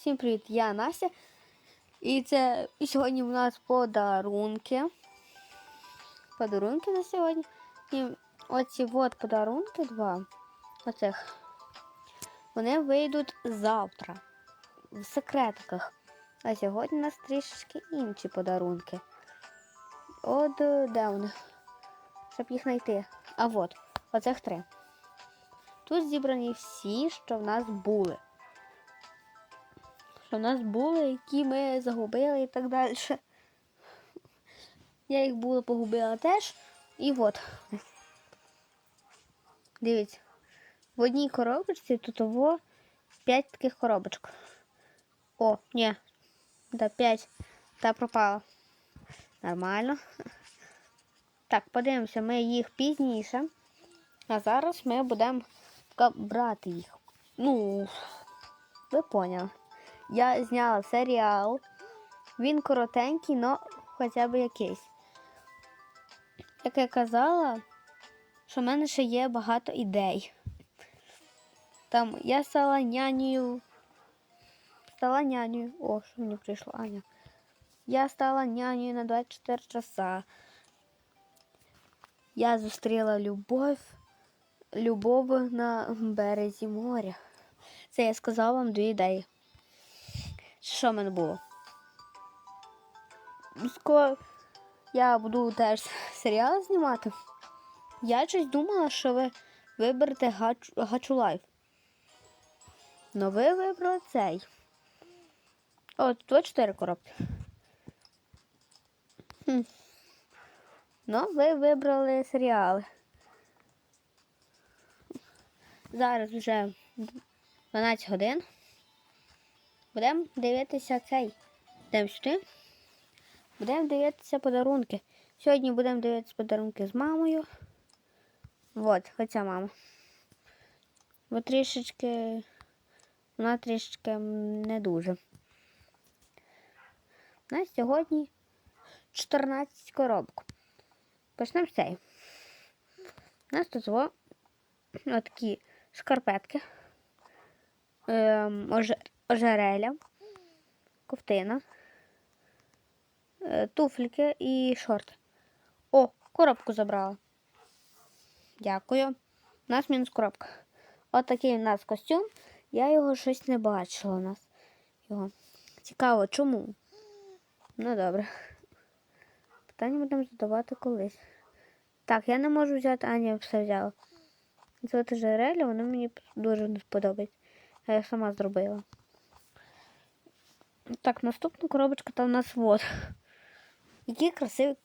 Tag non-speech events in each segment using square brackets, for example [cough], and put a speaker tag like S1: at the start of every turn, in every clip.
S1: Всім привіт, я Настя. І це і сьогодні у нас подарунки. Подарунки на сьогодні. І оці от подарунки два. Оцих. Вони вийдуть завтра. В секретиках. А сьогодні у нас трішечки інші подарунки. От де вони? Щоб їх знайти. А от, оцих три. Тут зібрані всі, що в нас були що в нас були, які ми загубили і так далі. Я їх було погубила теж. І от. Дивіться. В одній коробочці тут ово 5 таких коробочок. О, ні. Да, 5. Та пропала. Нормально. Так, подивимося, ми їх пізніше. А зараз ми будемо брати їх. Ну, ви поняли. Я зняла серіал. Він коротенький, але хоча б якийсь. Як я казала, що в мене ще є багато ідей. Там я стала нянею. Стала нянею. О, що мені прийшло, Аня. Я стала нянею на 24 часа. Я зустріла любов, любов на березі моря. Це я сказала вам дві ідеї. Що в мене було? Скоро я буду теж серіал знімати. Я щось думала, що ви виберете Гачу, Лайф. Но ви вибрали цей. О, тут 4 коробки. Хм. Ну, ви вибрали серіали. Зараз вже 12 годин. Будемо дивитися цей. Йдемо сюди. Будемо дивитися подарунки. Сьогодні будемо дивитися подарунки з мамою. От, хоча мама. Бо трішечки, вона трішечки не дуже. У нас сьогодні 14 коробок. Почнемо з цієї. У нас тут о, такі шкарпетки. Ем, ожереля, ковтина, е, туфліки і шорти. О, коробку забрала. Дякую. У нас мінус коробка. От такий у нас костюм. Я його щось не бачила у нас. Його. Цікаво, чому? Ну добре. Питання будемо задавати колись. Так, я не можу взяти, Аня все взяла. Це жереля, воно мені дуже не сподобається. Я сама зробила. Так, наступна коробочка там у нас вот. Які красиві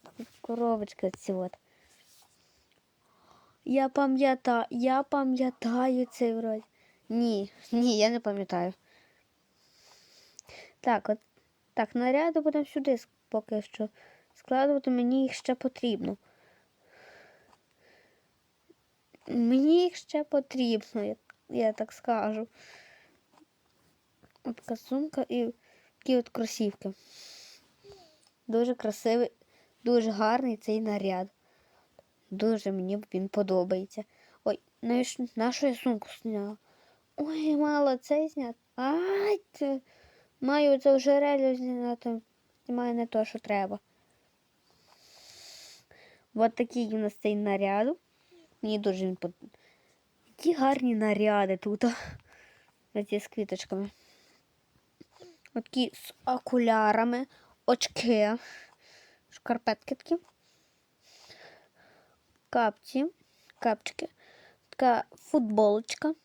S1: коробочки ці от. Я пам'ятаю, я пам'ятаю цей вроді. Ні, ні, я не пам'ятаю. Так, от так, наряди будемо сюди поки що складувати, мені їх ще потрібно. Мені їх ще потрібно, я, я так скажу. От сумка і такі от кросівки. Дуже красивий, дуже гарний цей наряд. Дуже мені він подобається. Ой, нашу сумку зняла. Ой, мало цей зняти. Ай, це... маю це вже релю зняти. Маю не то, що треба. От такий у нас цей наряд. Мені дуже він подобається. Які гарні наряди тут. Оці з квіточками. Такі з окулярами, очки, шкарпетки такі, капці, капчики, така футболочка,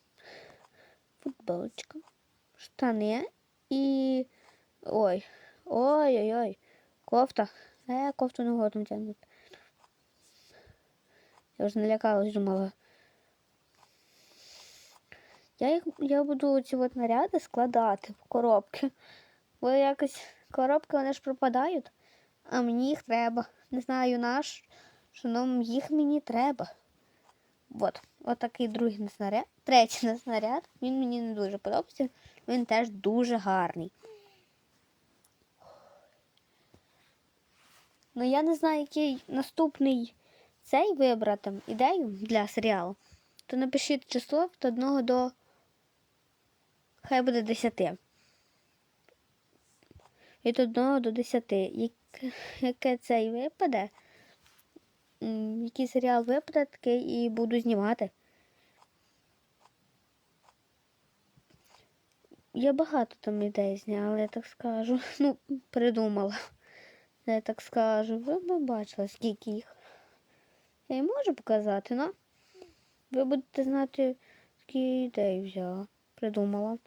S1: футболочка, штани і. Ой, ой-ой-ой, кофта. Я кофту не годом тягнути. Я вже налякалась, думала. Я їх, я буду ці от наряди складати в коробки. Бо якось коробки вони ж пропадають, а мені їх треба. Не знаю наш, що нам їх мені треба. От, от такий другий снаряд, третій снаряд. Він мені не дуже подобається, він теж дуже гарний. Ну я не знаю, який наступний цей вибрати ідею для серіалу. То напишіть число від 1 до Хай буде 10. Від 1 до 10. Як, яке цей випаде, який серіал випаде, такий і буду знімати. Я багато там ідей зняла, я так скажу. [laughs] Ну, придумала. Я так скажу. Ви б бачили, скільки їх. Я і можу показати, но ви будете знати, скільки ідей взяла, придумала.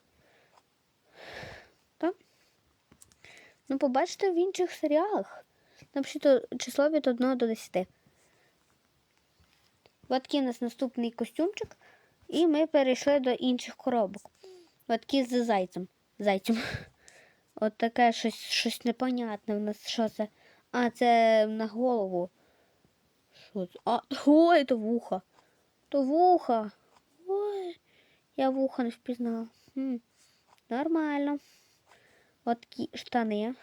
S1: Ну, побачите в інших серіалах. Напишіть число від 1 до 10. От у нас наступний костюмчик, і ми перейшли до інших коробок. От з зайцем. Зайцем. [laughs] От таке щось, щось непонятне в нас. Що це? А, це на голову. Що це? А, ой, то вуха. То вуха. Ой, я вуха не впізнала. Хм. Нормально. От такі штани.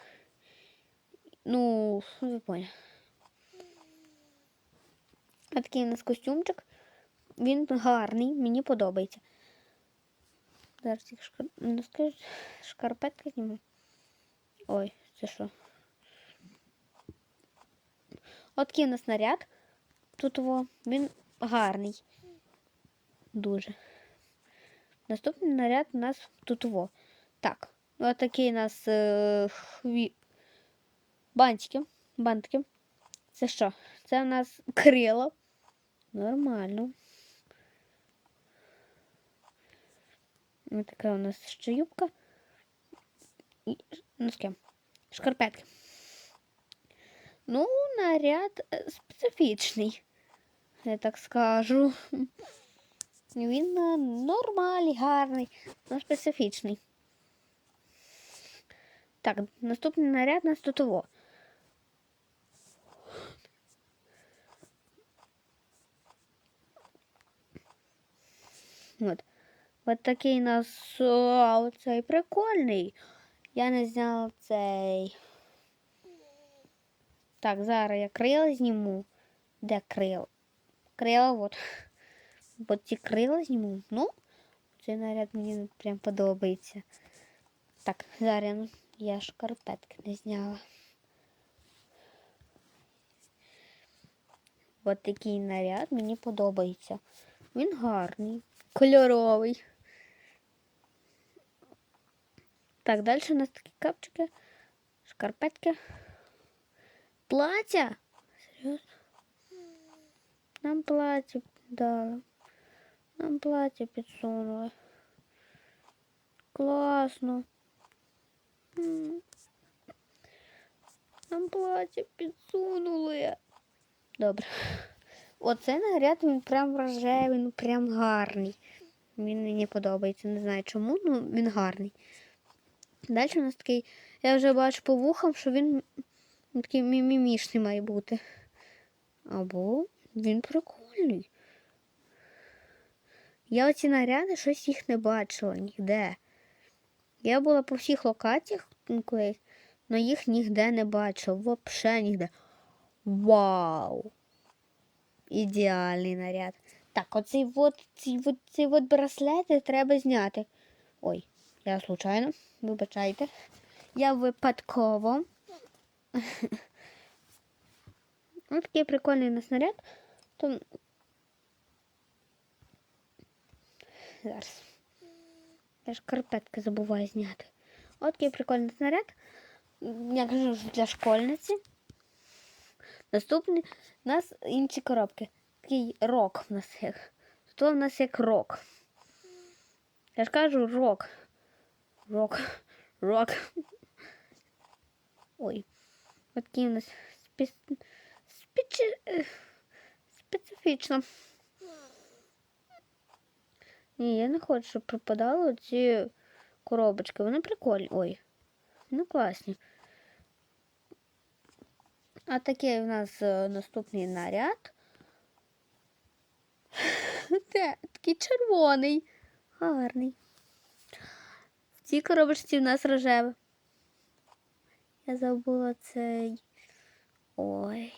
S1: Ну, ви поняли. Ось такий у нас костюмчик. Він гарний, мені подобається. Зараз їх шкар... ну, скажу, шкарпетки зніму. Ой, це що? От такий у нас наряд. Тут во, він гарний. Дуже. Наступний наряд у нас тут во. Так, от такий у нас е, хві... бантики. Бантики. Це що? Це у нас крило. Нормально. Ось така у нас ще юбка. І носки. Шкарпетки. Ну, наряд е, специфічний, я так скажу. Він е, нормальний, гарний, але специфічний. Так, наступний наряд у нас тут того. От. От такий у нас о, цей прикольний. Я не зняла цей. Так, зараз я крила зніму. Де крила? Крила, от. От ці крила зніму. Ну, цей наряд мені прям подобається. Так, зараз я шкарпетки не зняла. От такий наряд мені подобається. Він гарний, кольоровий. Так, далі у нас такі капчики, шкарпетки. Плаття? Серйозно? Нам плаття дали. Нам плаття підсунули. Класно. Нам плаття підсунули. Добре. Оце наряд він прям рожевий, ну прям гарний. Він мені подобається. Не знаю чому, ну він гарний. Далі у нас такий, я вже бачу по вухам, що він такий мімімішний має бути. Або він прикольний. Я оці наряди щось їх не бачила ніде. Я була по всіх локаціях колись, але їх ніде не бачила. Взагалі ніде. Вау! Ідеальний наряд. Так, оцей от, ці, от, ці от браслети треба зняти. Ой, я случайно, вибачайте. Я випадково. [laughs] Ось такий прикольний у нас. То... Зараз. Я ж карпетки забуваю зняти. От такий прикольний снаряд. Я кажу що для школьниці. Наступний у нас інші коробки. Такий рок в нас як. Тут у нас як рок. Я ж кажу рок. Рок. Рок. Ой. От такий у нас спец... спеч... е, специфічно. Ні, я не хочу, щоб пропадали ці коробочки. Вони прикольні. Ой. Ну класні. А такий у нас е, наступний наряд. [laughs] Де? Такий червоний. Гарний. В цій коробочці у нас рожеве. Я забула цей. Ой.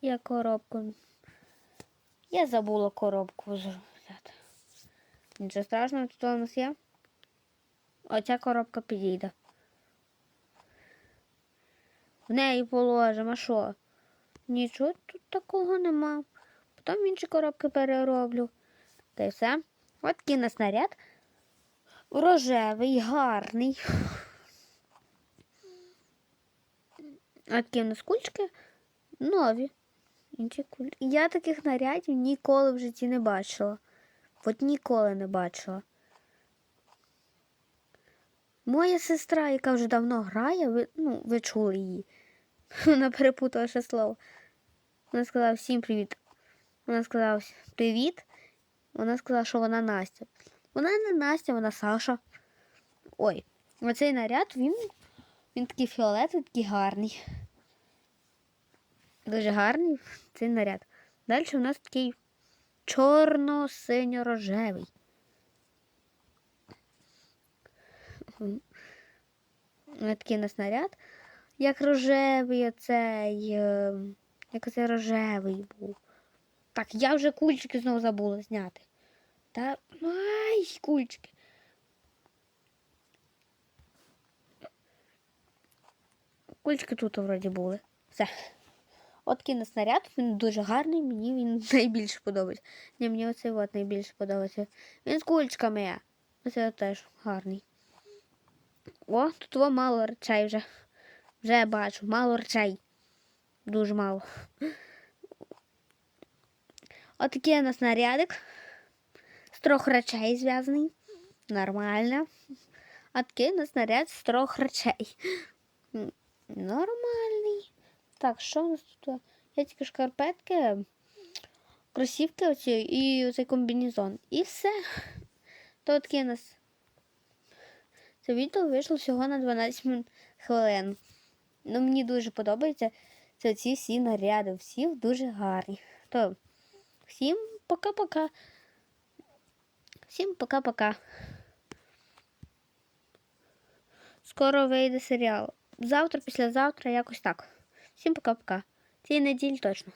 S1: Я коробку. Я забула коробку взяти. Нічого страшного, тут у нас є. Оця коробка підійде. В неї положимо, а що? Нічого тут такого нема. Потім інші коробки перероблю. Та й все. От такий нас снаряд. Рожевий, гарний. От такі у нас кульчики нові. Інші куль... Я таких нарядів ніколи в житті не бачила. От ніколи не бачила. Моя сестра, яка вже давно грає, ви, ну, ви чули її. [laughs] Вона перепутала ще слово. Вона сказала всім привіт. Вона сказала привіт. Вона сказала, що вона Настя. Вона не Настя, вона Саша. Ой, оцей наряд, він, він такий фіолетовий, такий гарний. Дуже гарний цей наряд. Далі у нас такий чорно-синьо-рожевий. Такий у нас наряд. Як рожевий оцей. е, Як оцей рожевий був. Так, я вже кульчики знову забула зняти. Та ай, кульчики. Кульчики тут вроді були. Все. От такий у нас снаряд, він дуже гарний, мені він [laughs] найбільше подобається. Ні, мені оцей от найбільше подобається. Він з кульчиками. Оце теж гарний. О, тут мало речей вже. Вже бачу, мало речей. Дуже мало. От такий у нас нарядик. З трьох речей зв'язаний. Нормально. А такий у нас наряд з трьох речей. М, Нормальний. Так, що у нас тут? Є тільки шкарпетки, кросівки оці і оцей комбінезон. І все. То таке нас. Це відео вийшло всього на 12 хвилин. Ну, мені дуже подобається це ці всі наряди. Всі дуже гарні. То всім пока-пока. Всім пока-пока. Скоро вийде серіал. Завтра, післязавтра, якось так. Всім пока-пока. Цієї неділі точно.